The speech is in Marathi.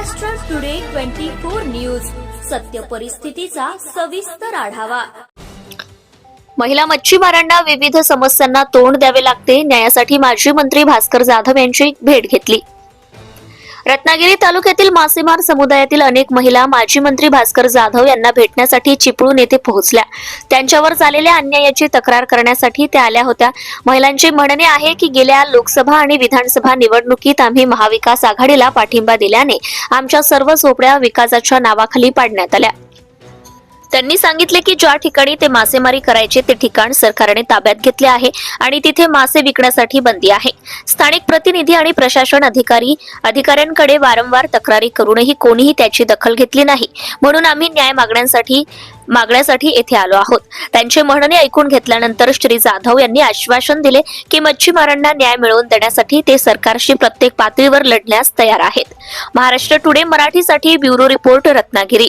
Maharashtra today twenty four news सत्य परिस्थितीचा सविस्तर आढावा. महिला मच्छीमारांना विविध समस्यांना तोंड द्यावे लागते न्यायासाठी माजी मंत्री भास्कर जाधव यांची भेट घेतली. रत्नागिरी तालुक्यातील मासेमार समुदायातील अनेक महिला माजी मंत्री भास्कर जाधव यांना भेटण्यासाठी चिपळूण येथे पोहोचल्या. त्यांच्यावर झालेल्या अन्यायाची तक्रार करण्यासाठी त्या आल्या होत्या. महिलांचे म्हणणे आहे की गेल्या लोकसभा आणि विधानसभा निवडणुकीत आम्ही महाविकास आघाडीला पाठिंबा दिल्याने आमच्या सर्व झोपड्या विकासाच्या नावाखाली पाडण्यात आल्या. त्यांनी सांगितले की ज्या ठिकाणी ते मासेमारी करायचे ते ठिकाण सरकारने ताब्यात घेतले आहे आणि तिथे मासे विकण्यासाठी बंदी आहे. स्थानिक प्रतिनिधी आणि प्रशासन अधिकारी अधिकाऱ्यांकडे वारंवार तक्रारी करूनही कोणीही त्याची दखल घेतली नाही. म्हणून आम्ही न्याय मागण्यासाठी मागण्यासाठी येथे आलो आहोत. त्यांचे म्हणणे ऐकून घेतल्यानंतर श्री जाधव यांनी आश्वासन दिले की मच्छीमारांना न्याय मिळवून देण्यासाठी ते सरकारशी प्रत्येक पातळीवर लढण्यास तयार आहेत. महाराष्ट्र टुडे मराठीसाठी bureau report Ratnagiri.